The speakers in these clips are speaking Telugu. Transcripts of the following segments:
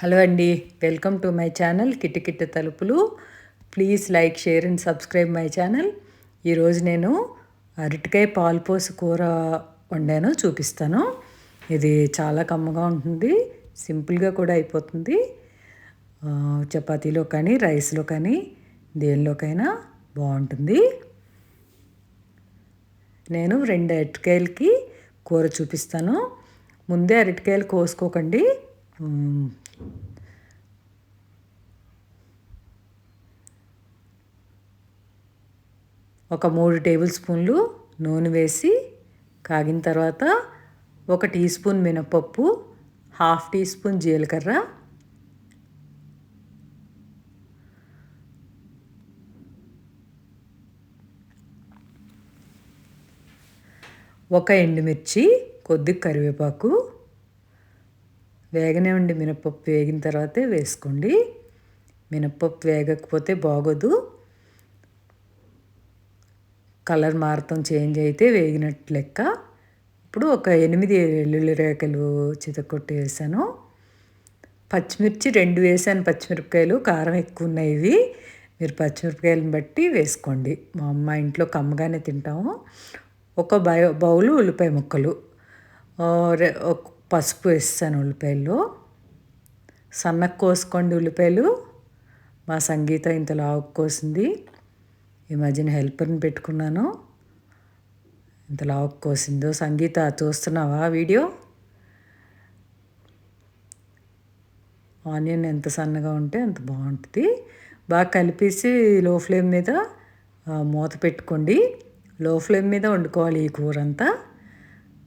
హలో అండి వెల్కమ్ టు మై ఛానల్ కిటికిట్ట తలుపులు. Please like share and subscribe my channel. ఈరోజు నేను అరటికాయ పాలుపోసి కూర వండాను చూపిస్తాను. ఇది చాలా కమ్మగా ఉంటుంది సింపుల్గా కూడా అయిపోతుంది. చపాతీలో కానీ రైస్లో కానీ దేనిలోకైనా బాగుంటుంది. నేను రెండు అరటికాయలకి కూర చూపిస్తాను. ముందే అరటికాయలు కోసుకోకండి. ఒక మూడు టేబుల్ స్పూన్లు నూనె వేసి కాగిన తర్వాత ఒక టీ స్పూన్ మినపప్పు హాఫ్ టీ స్పూన్ జీలకర్ర ఒక ఎండుమిర్చి కొద్ది కరివేపాకు వేగనే ఉండి మినపప్పు వేగిన తర్వాతే వేసుకోండి. మినపప్పు వేగకపోతే బాగోదు. కలర్ మారతం చేంజ్ అయితే వేగినట్టు లెక్క. ఇప్పుడు ఒక ఎనిమిది వెల్లుల్లి రేఖలు చితకొట్టి వేసాను. పచ్చిమిర్చి రెండు వేసాను. పచ్చిమిరపకాయలు కారం ఎక్కువ ఉన్నాయి ఇవి. మీరు పచ్చిమిరపకాయలను బట్టి వేసుకోండి. మా అమ్మ ఇంట్లో కమ్మగానే తింటాము. ఒక బౌలు ఉల్లిపాయ ముక్కలు. పసుపు వేస్తాను ఉల్లిపాయలు సన్నకు కోసుకోండి ఉల్లిపాయలు. మా సంగీత ఇంత లావు కోసింది. ఈ మధ్యన హెల్పర్ని పెట్టుకున్నాను. ఇంత లావు కోసిందో సంగీత చూస్తున్నావా వీడియో? ఆనియన్ ఎంత సన్నగా ఉంటే అంత బాగుంటుంది. బాగా కలిపేసి లో ఫ్లేమ్ మీద మూత పెట్టుకోండి. లో ఫ్లేమ్ మీద వండుకోవాలి ఈ కూర అంతా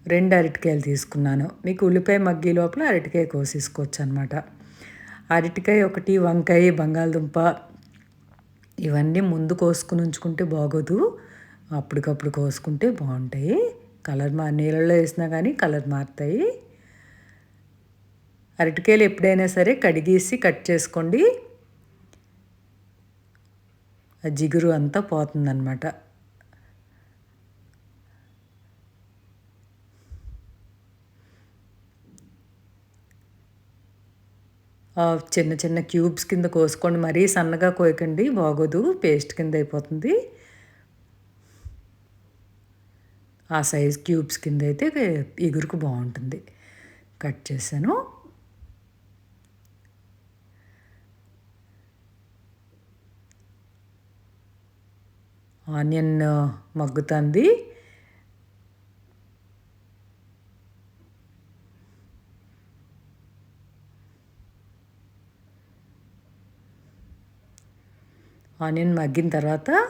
రెండు అరటికాయలు తీసుకున్నాను. మీకు ఉల్లిపాయ మగ్గి లోపల అరటికాయ కోసేసుకోవచ్చు అనమాట అరటికాయ ఒకటి వంకాయ బంగాళదుంప ఇవన్నీ ముందు కోసుకుని ఉంచుకుంటే బాగోదు. అప్పటికప్పుడు కోసుకుంటే బాగుంటాయి. కలర్ మా నీళ్ళల్లో వేసినా కానీ కలర్ మారుతాయి. అరటికాయలు ఎప్పుడైనా సరే కడిగేసి కట్ చేసుకోండి. ఆ జిగురు అంతా పోతుందన్నమాట. చిన్న చిన్న క్యూబ్స్ కింద కోసుకోండి. మరీ సన్నగా కోయకండి. బాగోదు. పేస్ట్ కింద అయిపోతుంది. ఆ సైజ్ క్యూబ్స్ కింద అయితే ఎగురుకు బాగుంటుంది. కట్ చేశాను. ఆనియన్ మగ్గుతుంది. ఆనియన్ మగ్గిన తర్వాత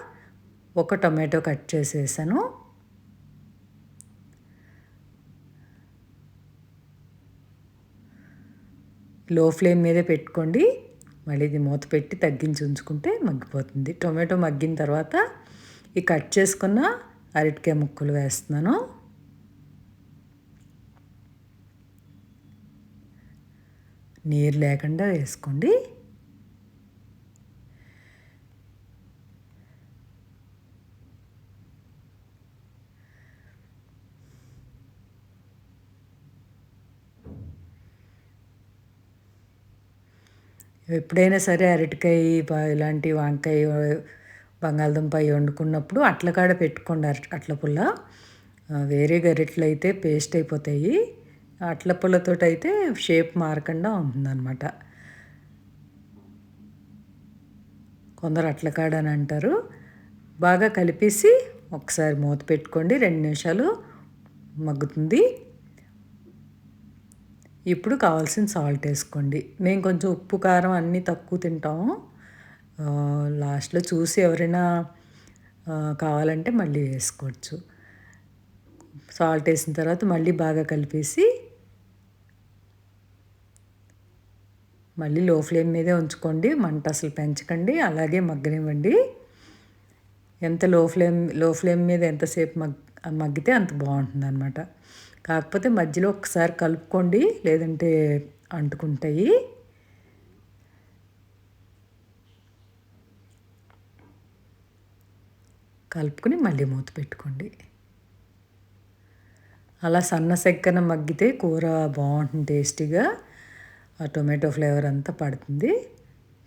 ఒక టొమాటో కట్ చేసేసాను. లో ఫ్లేమ్ మీదే పెట్టుకోండి. మళ్ళీ ఇది మూత పెట్టి తగ్గించి ఉంచుకుంటే మగ్గిపోతుంది. టొమాటో మగ్గిన తర్వాత ఈ కట్ చేసుకున్న అరటికాయ ముక్కలు వేస్తున్నాను. నీరు లేకుండా వేసుకోండి. ఎప్పుడైనా సరే అరటికాయ ఇలాంటి వంకాయ బంగాళదుంప అవి వండుకున్నప్పుడు అట్లకాడ పెట్టుకోండి అట్ల పుల్ల వేరే గరిటలు అయితే పేస్ట్ అయిపోతాయి. అట్ల పుల్లతో అయితే షేప్ మారకుండా ఉంటుందన్నమాట. కొందరు అట్ల కాడ అని అంటారు. బాగా కలిపేసి ఒకసారి మూత పెట్టుకోండి. రెండు నిమిషాలు మగ్గుతుంది. ఇప్పుడు కావాల్సిన సాల్ట్ వేసుకోండి. మేము కొంచెం ఉప్పు కారం అన్నీ తక్కువ తింటాము. లాస్ట్లో చూసి ఎవరైనా కావాలంటే మళ్ళీ వేసుకోవచ్చు. సాల్ట్ వేసిన తర్వాత మళ్ళీ బాగా కలిపేసి మళ్ళీ లో ఫ్లేమ్ మీదే ఉంచుకోండి. మంట అసలు పెంచకండి. అలాగే మగ్గనివ్వండి. ఎంత లో ఫ్లేమ్లో ఫ్లేమ్ మీద ఎంతసేపు మగ్ మగ్గితే అంత బాగుంటుంది అనమాట కాకపోతే మధ్యలో ఒకసారి కలుపుకోండి లేదంటే అంటుకుంటాయి. కలుపుకొని మళ్ళీ మూత పెట్టుకోండి. అలా సన్న సెక్కన మగ్గితే కూర బాగుంటుంది టేస్టీగా. ఆ టొమాటో ఫ్లేవర్ అంతా పడుతుంది.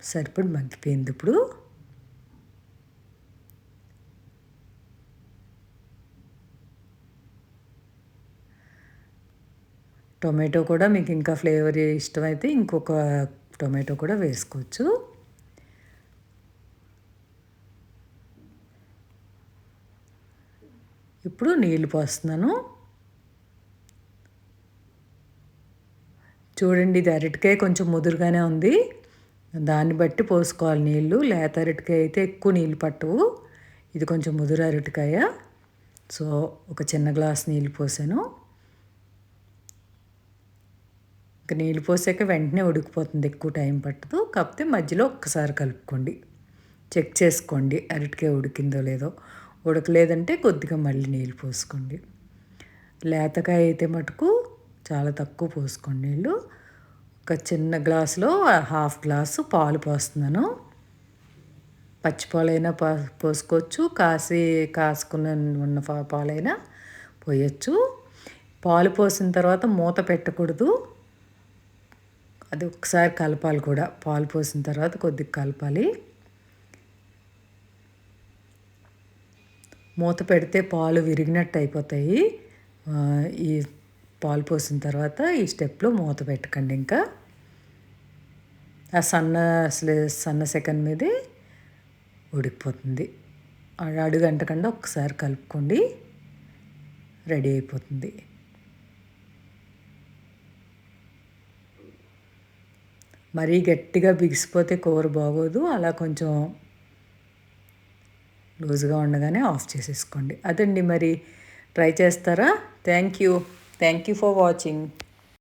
సరిపడి మగ్గిపోయింది ఇప్పుడు. టొమాటో కూడా మీకు ఇంకా ఫ్లేవర్ ఇష్టమైతే ఇంకొక టొమాటో కూడా వేసుకోవచ్చు. ఇప్పుడు నీళ్ళు పోస్తున్నాను. చూడండి ఇది అరటికాయ కొంచెం ముదురుగానే ఉంది. దాన్ని బట్టి పోసుకోవాలి నీళ్ళు లేత అరటికాయ అయితే ఎక్కువ నీళ్ళు పట్టవు. ఇది కొంచెం ముదురు అరటికాయ. సో ఒక చిన్న గ్లాస్ నీళ్ళు పోసాను. ఇంకా నీళ్ళు పోసాక వెంటనే ఉడికిపోతుంది ఎక్కువ టైం పట్టదు. కాకపోతే మధ్యలో ఒక్కసారి కలుపుకోండి. చెక్ చేసుకోండి అరటికాయ ఉడికిందో లేదో. ఉడకలేదంటే కొద్దిగా మళ్ళీ నీళ్ళు పోసుకోండి. లేతకాయ అయితే మటుకు చాలా తక్కువ పోసుకోండి నీళ్ళు. ఒక చిన్న గ్లాసులో హాఫ్ గ్లాసు పాలు పోస్తున్నాను. పచ్చిపాలైనా పా పోసుకోవచ్చు. కాసి కాసుకున్న ఉన్న పాలైనా పోయచ్చు. పాలు పోసిన తర్వాత మూత పెట్టకూడదు. అది ఒకసారి కలపాలి కూడా. పాలు పోసిన తర్వాత కొద్దిగా కలపాలి. మూత పెడితే పాలు విరిగినట్టు అయిపోతాయి. ఈ పాలు పోసిన తర్వాత ఈ స్టెప్లో మూత పెట్టకండి ఇంకా. ఆ సన్న సన్న సెకండ్ మీదే ఉడికిపోతుంది. అడుగు అంటకుండా ఒకసారి కలుపుకోండి. రెడీ అయిపోతుంది. మరీ గట్టిగా బిగిసిపోతే కూర బాగోదు. అలా కొంచెం లూజ్గా ఉండగానే ఆఫ్ చేసేసుకోండి. అదండి మరి. ట్రై చేస్తారా? Thank you. Thank you for watching.